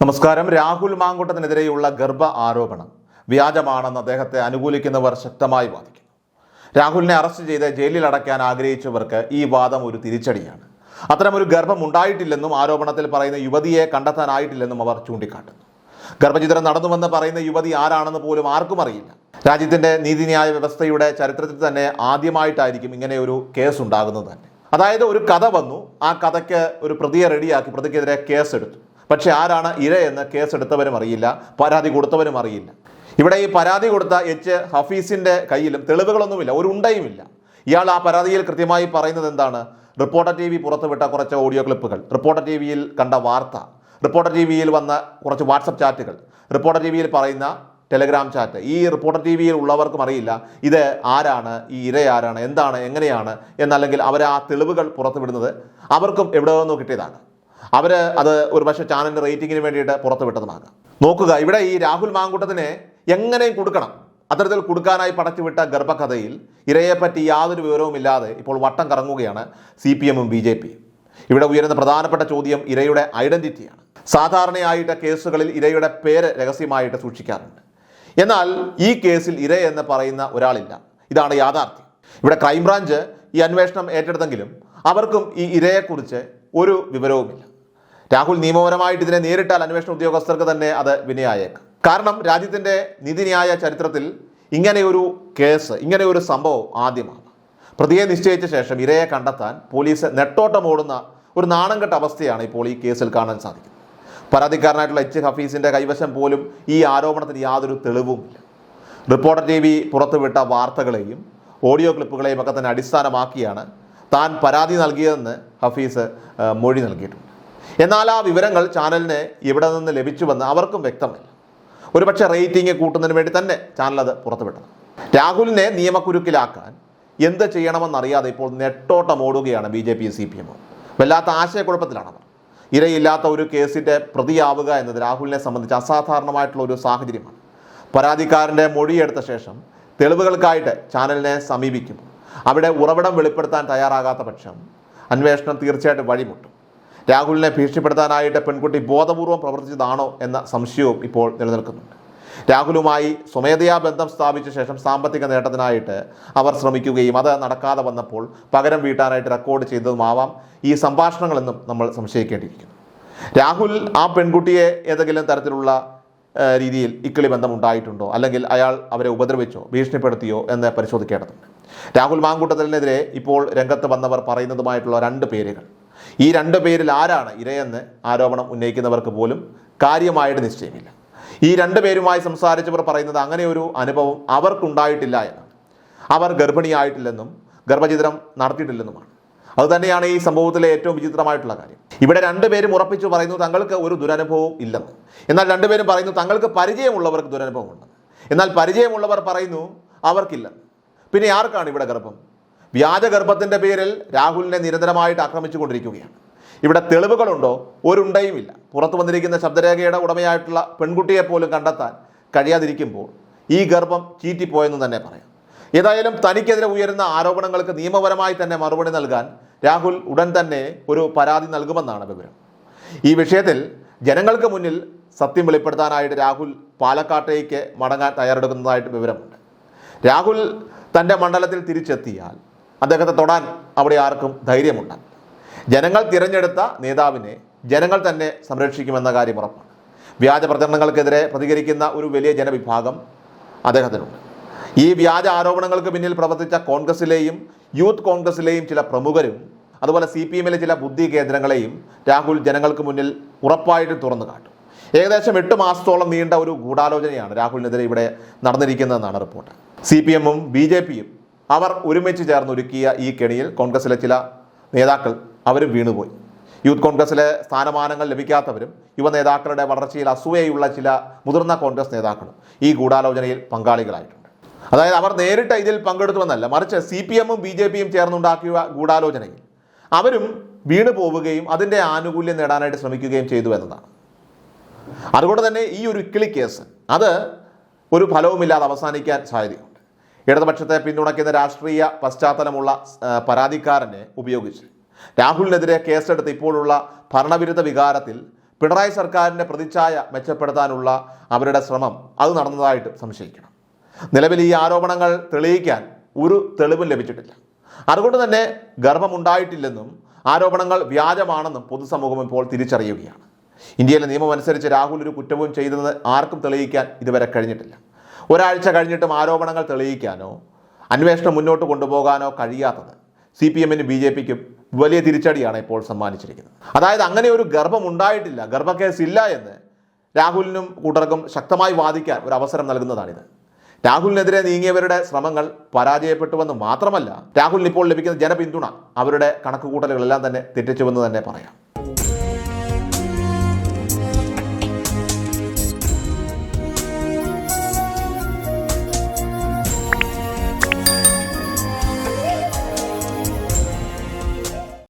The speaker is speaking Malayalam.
നമസ്കാരം. രാഹുൽ മാങ്കൂട്ടത്തിനെതിരെയുള്ള ഗർഭ ആരോപണം. വ്യാജമാണെന്ന് അദ്ദേഹത്തെ അനുകൂലിക്കുന്നവർ ശക്തമായി വാദിക്കുന്നു. രാഹുലിനെ അറസ്റ്റ് ചെയ്ത് ജയിലിൽ അടയ്ക്കാൻ ആഗ്രഹിച്ചവർക്ക് ഈ വാദം ഒരു തിരിച്ചടിയാണ്. അത്തരമൊരു ഗർഭം ഉണ്ടായിട്ടില്ലെന്നും ആരോപണത്തിൽ പറയുന്ന യുവതിയെ കണ്ടെത്താനായിട്ടില്ലെന്നും അവർ ചൂണ്ടിക്കാട്ടുന്നു. ഗർഭചിത്രം നടന്നുവെന്ന് പറയുന്ന യുവതി ആരാണെന്ന് പോലും ആർക്കും അറിയില്ല. രാജ്യത്തിന്റെ നീതിന്യായ വ്യവസ്ഥയുടെ ചരിത്രത്തിൽ തന്നെ ആദ്യമായിട്ടായിരിക്കും ഇങ്ങനെ ഒരു കേസ് ഉണ്ടാകുന്നത് തന്നെ. അതായത് ഒരു കഥ വന്നു. ആ കഥയ്ക്ക് ഒരു പ്രതിയെ റെഡിയാക്കി പ്രതിക്കെതിരെ കേസ് എടുത്തു പക്ഷെ ആരാണ് ഇരയെന്ന് കേസ് എടുത്തവരും അറിയില്ല പരാതി കൊടുത്തവരും അറിയില്ല. ഇവിടെ ഈ പരാതി കൊടുത്ത എച്ച് ഹഫീസിന്റെ കയ്യിലും തെളിവുകളൊന്നുമില്ല ഒരു ഉണ്ടയുമില്ല. ഇയാൾ ആ പരാതിയിൽ കൃത്യമായി പറയുന്നത് എന്താണ്? റിപ്പോർട്ടർ ടി വി പുറത്തുവിട്ട കുറച്ച് ഓഡിയോ ക്ലിപ്പുകൾ. റിപ്പോർട്ടർ ടി വിയിൽ കണ്ട വാർത്ത. റിപ്പോർട്ടർ ടി വിയിൽ വന്ന കുറച്ച് വാട്സപ്പ് ചാറ്റുകൾ. റിപ്പോർട്ടർ ടി വിയിൽ പറയുന്ന ടെലഗ്രാം ചാറ്റ്. ഈ റിപ്പോർട്ടർ ടി വിയിൽ ഉള്ളവർക്കും അറിയില്ല ഇത് ആരാണ്? ഈ ഇര ആരാണ്? എന്താണ്? എങ്ങനെയാണ്? എന്നല്ലെങ്കിൽ അവർ ആ തെളിവുകൾ പുറത്തുവിടുന്നത് അവർക്കും എവിടെ നിന്നോ കിട്ടിയതാണ്. അവർ അത് ഒരു പക്ഷേ ചാനലിന്റെ റേറ്റിങ്ങിന് വേണ്ടിയിട്ട് പുറത്തുവിട്ടതുമാകാം നോക്കുക ഇവിടെ ഈ രാഹുൽ മാങ്കൂട്ടത്തിനെ എങ്ങനെയും കൊടുക്കണം. അത്തരത്തിൽ കൊടുക്കാനായി പടച്ചുവിട്ട ഗർഭകഥയിൽ ഇരയെപ്പറ്റി യാതൊരു വിവരവുമില്ലാതെ ഇപ്പോൾ വട്ടം കറങ്ങുകയാണ് സി പി എമ്മും ബി ജെ പിയും ഇവിടെ ഉയരുന്ന പ്രധാനപ്പെട്ട ചോദ്യം ഇരയുടെ ഐഡന്റിറ്റിയാണ്. സാധാരണയായിട്ട് കേസുകളിൽ ഇരയുടെ പേര് രഹസ്യമായിട്ട് സൂക്ഷിക്കാറുണ്ട്. എന്നാൽ ഈ കേസിൽ ഇര എന്ന് പറയുന്ന ഒരാളില്ല. ഇതാണ് യാഥാർത്ഥ്യം. ഇവിടെ ക്രൈംബ്രാഞ്ച് ഈ അന്വേഷണം ഏറ്റെടുത്തെങ്കിലും അവർക്കും ഈ ഇരയെക്കുറിച്ച് ഒരു വിവരവുമില്ല. രാഹുൽ നിയമപരമായിട്ട് ഇതിനെ നേരിട്ടാൽ അന്വേഷണ ഉദ്യോഗസ്ഥർക്ക് തന്നെ അത് വിനയായേക്കാം. കാരണം രാജ്യത്തിന്റെ നീതിന്യായ ചരിത്രത്തിൽ ഇങ്ങനെയൊരു കേസ് ഇങ്ങനെ ഒരു സംഭവം ആദ്യമാണ്. പ്രതിയെ നിശ്ചയിച്ച ശേഷം ഇരയെ കണ്ടെത്താൻ പോലീസ് നെട്ടോട്ടമോടുന്ന ഒരു നാണം കെട്ട അവസ്ഥയാണ് ഇപ്പോൾ ഈ കേസിൽ കാണാൻ സാധിക്കുന്നത്. പരാതിക്കാരനായിട്ടുള്ള എച്ച് ഹഫീസിന്റെ കൈവശം പോലും ഈ ആരോപണത്തിന് യാതൊരു തെളിവുമില്ല റിപ്പോർട്ടർ ടി വി പുറത്തുവിട്ട വാർത്തകളെയും ഓഡിയോ ക്ലിപ്പുകളെയും ഒക്കെ തന്നെ അടിസ്ഥാനമാക്കിയാണ് താൻ പരാതി നൽകിയതെന്ന് ഹഫീസ് മൊഴി നൽകിയിട്ടുണ്ട്. എന്നാൽ ആ വിവരങ്ങൾ ചാനലിന് ഇവിടെ നിന്ന് ലഭിച്ചുവെന്ന് അവർക്കും വ്യക്തമല്ല. ഒരുപക്ഷെ റേറ്റിംഗ് കൂട്ടുന്നതിന് വേണ്ടി തന്നെ ചാനൽ അത് പുറത്തുവിട്ടത്. രാഹുലിനെ നിയമക്കുരുക്കിലാക്കാൻ എന്ത് ചെയ്യണമെന്നറിയാതെ ഇപ്പോൾ നെട്ടോട്ടം ഓടുകയാണ് B J P C P എമ്മും. വല്ലാത്ത ആശയക്കുഴപ്പത്തിലാണ് ഇരയില്ലാത്ത ഒരു കേസിന്റെ പ്രതിയാവുക എന്നത് രാഹുലിനെ സംബന്ധിച്ച് അസാധാരണമായിട്ടുള്ള ഒരു സാഹചര്യമാണ്. പരാതിക്കാരന്റെ മൊഴിയെടുത്ത ശേഷം തെളിവുകൾക്കായിട്ട് ചാനലിനെ സമീപിക്കും. അവിടെ ഉറവിടം വെളിപ്പെടുത്താൻ തയ്യാറാകാത്ത പക്ഷം അന്വേഷണം തീർച്ചയായിട്ടും വഴിമുട്ടും. രാഹുലിനെ ഭീഷണിപ്പെടുത്താനായിട്ട് പെൺകുട്ടി ബോധപൂർവം പ്രവർത്തിച്ചതാണോ എന്ന സംശയവും ഇപ്പോൾ നിലനിൽക്കുന്നുണ്ട്. രാഹുലുമായി സ്വമേധയാ ബന്ധം സ്ഥാപിച്ച ശേഷം സാമ്പത്തിക നേട്ടത്തിനായിട്ട് അവർ ശ്രമിക്കുകയും അത് നടക്കാതെ വന്നപ്പോൾ പകരം വീട്ടാനായിട്ട് റെക്കോർഡ് ചെയ്തതുമാവാം ഈ സംഭാഷണങ്ങളെന്നും നമ്മൾ സംശയിക്കേണ്ടിയിരിക്കുന്നു. രാഹുൽ ആ പെൺകുട്ടിയെ ഏതെങ്കിലും തരത്തിലുള്ള രീതിയിൽ ഇക്കിളി ബന്ധം ഉണ്ടായിട്ടുണ്ടോ? അല്ലെങ്കിൽ അയാൾ അവരെ ഉപദ്രവിച്ചോ ഭീഷണിപ്പെടുത്തിയോ എന്ന് പരിശോധിക്കേണ്ടതുണ്ട്. രാഹുൽ മാങ്കൂട്ടത്തിനെതിരെ ഇപ്പോൾ രംഗത്ത് വന്നവർ പറയുന്നതുമായിട്ടുള്ള രണ്ട് പേരുകൾ. ഈ രണ്ട് പേരിൽ ആരാണ് ഇരയെന്ന് ആരോപണം ഉന്നയിക്കുന്നവർക്ക് പോലും കാര്യമായിട്ട് നിശ്ചയമില്ല. ഈ രണ്ട് പേരുമായി സംസാരിച്ചവർ പറയുന്നത് അങ്ങനെ ഒരു അനുഭവം അവർക്കുണ്ടായിട്ടില്ല എന്നാണ്. അവർ ഗർഭിണിയായിട്ടില്ലെന്നും ഗർഭചിത്രം നടത്തിയിട്ടില്ലെന്നുമാണ്. അതുതന്നെയാണ് ഈ സംഭവത്തിലെ ഏറ്റവും വിചിത്രമായിട്ടുള്ള കാര്യം. ഇവിടെ രണ്ടുപേരും ഉറപ്പിച്ചു പറയുന്നു തങ്ങൾക്ക് ഒരു ദുരനുഭവവും ഇല്ലെന്ന്. എന്നാൽ രണ്ടുപേരും പറയുന്നു തങ്ങൾക്ക് പരിചയമുള്ളവർക്ക് ദുരനുഭവമുണ്ട് എന്നാൽ പരിചയമുള്ളവർ പറയുന്നു അവർക്കില്ല പിന്നെ ആർക്കാണ് ഇവിടെ ഗർഭം? വ്യാജ ഗർഭത്തിന്റെ പേരിൽ രാഹുലിനെ നിരന്തരമായിട്ട് ആക്രമിച്ചു കൊണ്ടിരിക്കുകയാണ് ഇവിടെ തെളിവുകളുണ്ടോ? ഒരുണ്ടയുമില്ല. പുറത്തു വന്നിരിക്കുന്ന ശബ്ദരേഖയുടെ ഉടമയായിട്ടുള്ള പെൺകുട്ടിയെ പോലും കണ്ടെത്താൻ കഴിയാതിരിക്കുമ്പോൾ ഈ ഗർഭം ചീറ്റിപ്പോയെന്ന് തന്നെ പറയാം. ഏതായാലും തനിക്കെതിരെ ഉയരുന്ന ആരോപണങ്ങൾക്ക് നിയമപരമായി തന്നെ മറുപടി നൽകാൻ രാഹുൽ ഉടൻ തന്നെ ഒരു പരാതി നൽകുമെന്നാണ് വിവരം. ഈ വിഷയത്തിൽ ജനങ്ങൾക്ക് മുന്നിൽ സത്യം വെളിപ്പെടുത്താനായിട്ട് രാഹുൽ പാലക്കാട്ടേക്ക് മടങ്ങാൻ തയ്യാറെടുക്കുന്നതായിട്ട് വിവരമുണ്ട്. രാഹുൽ തന്റെ മണ്ഡലത്തിൽ തിരിച്ചെത്തിയാൽ അദ്ദേഹത്തെ തൊടാൻ അവിടെ ആർക്കും ധൈര്യമുണ്ട്. ജനങ്ങൾ തിരഞ്ഞെടുത്ത നേതാവിനെ ജനങ്ങൾ തന്നെ സംരക്ഷിക്കുമെന്ന കാര്യം ഉറപ്പാണ്. വ്യാജ പ്രചരണങ്ങൾക്കെതിരെ പ്രതികരിക്കുന്ന ഒരു വലിയ ജനവിഭാഗം അദ്ദേഹത്തിനുണ്ട്. ഈ വ്യാജ ആരോപണങ്ങൾക്ക് പിന്നിൽ പ്രവർത്തിച്ച കോൺഗ്രസിലെയും യൂത്ത് കോൺഗ്രസിലെയും ചില പ്രമുഖരും അതുപോലെ സി പി എമ്മിലെ ചില ബുദ്ധി കേന്ദ്രങ്ങളെയും രാഹുൽ ജനങ്ങൾക്ക് മുന്നിൽ ഉറപ്പായിട്ട് തുറന്നു കാട്ടും. ഏകദേശം എട്ട് മാസത്തോളം നീണ്ട ഒരു ഗൂഢാലോചനയാണ് രാഹുലിനെതിരെ ഇവിടെ നടന്നിരിക്കുന്നതെന്നാണ് റിപ്പോർട്ട്. സി പി എമ്മും ബി ജെ പിയും അവർ ഒരുമിച്ച് ചേർന്നൊരുക്കിയ ഈ കെണിയിൽ കോൺഗ്രസിലെ ചില നേതാക്കൾ അവരും വീണുപോയി. യൂത്ത് കോൺഗ്രസിലെ സ്ഥാനമാനങ്ങൾ ലഭിക്കാത്തവരും യുവ നേതാക്കളുടെ വളർച്ചയിൽ അസൂയയുള്ള ചില മുതിർന്ന കോൺഗ്രസ് നേതാക്കളും ഈ ഗൂഢാലോചനയിൽ പങ്കാളികളായിട്ടുണ്ട്. അതായത് അവർ നേരിട്ട് ഇതിൽ പങ്കെടുത്തുവെന്നല്ല മറിച്ച് സി പി എമ്മും ബി ജെ പിയും ചേർന്നുണ്ടാക്കിയ ഗൂഢാലോചനയിൽ അവരും വീണു പോവുകയും അതിന്റെ ആനുകൂല്യം നേടാനായിട്ട് ശ്രമിക്കുകയും ചെയ്തു എന്നതാണ്. അതുകൊണ്ട് തന്നെ ഈ ഒരു ഇക്കിളി കേസ് അത് ഒരു ഫലവുമില്ലാതെ അവസാനിക്കാൻ സാധ്യതയുണ്ട്. ഇടതുപക്ഷത്തെ പിന്തുണയ്ക്കുന്ന രാഷ്ട്രീയ പശ്ചാത്തലമുള്ള പരാതിക്കാരനെ ഉപയോഗിച്ച്. രാഹുലിനെതിരെ കേസെടുത്ത് ഇപ്പോഴുള്ള ഭരണവിരുദ്ധ വികാരത്തിൽ പിണറായി സർക്കാരിന്റെ പ്രതിച്ഛായ മെച്ചപ്പെടുത്താനുള്ള അവരുടെ ശ്രമം അത് നടന്നതായിട്ട് സംശയിക്കണം. നിലവിൽ ഈ ആരോപണങ്ങൾ തെളിയിക്കാൻ ഒരു തെളിവും ലഭിച്ചിട്ടില്ല. അതുകൊണ്ട് തന്നെ ഗർഭമുണ്ടായിട്ടില്ലെന്നും ആരോപണങ്ങൾ വ്യാജമാണെന്നും പൊതുസമൂഹം ഇപ്പോൾ തിരിച്ചറിയുകയാണ്. ഇന്ത്യയിലെ നിയമമനുസരിച്ച് രാഹുൽ ഒരു കുറ്റവും ചെയ്തത് ആർക്കും തെളിയിക്കാൻ ഇതുവരെ കഴിഞ്ഞിട്ടില്ല. ഒരാഴ്ച കഴിഞ്ഞിട്ടും ആരോപണങ്ങൾ തെളിയിക്കാനോ അന്വേഷണം മുന്നോട്ട് കൊണ്ടുപോകാനോ കഴിയാത്തത് സി പി എമ്മിനും ബി ജെ പിക്കും വലിയ തിരിച്ചടിയാണ് ഇപ്പോൾ സമ്മാനിച്ചിരിക്കുന്നത്. അതായത് അങ്ങനെ ഒരു ഗർഭം ഉണ്ടായിട്ടില്ല ഗർഭക്കേസ് ഇല്ല എന്ന് രാഹുലിനും കൂട്ടർക്കും ശക്തമായി വാദിക്കാൻ ഒരു അവസരം നൽകുന്നതാണിത്. രാഹുലിനെതിരെ നീങ്ങിയവരുടെ ശ്രമങ്ങൾ പരാജയപ്പെട്ടുവെന്ന് മാത്രമല്ല രാഹുലിന് ഇപ്പോൾ ലഭിക്കുന്ന ജനപിന്തുണ അവരുടെ കണക്കുകൂട്ടലുകളെല്ലാം തന്നെ തെറ്റിച്ചുവെന്ന് തന്നെ പറയാം.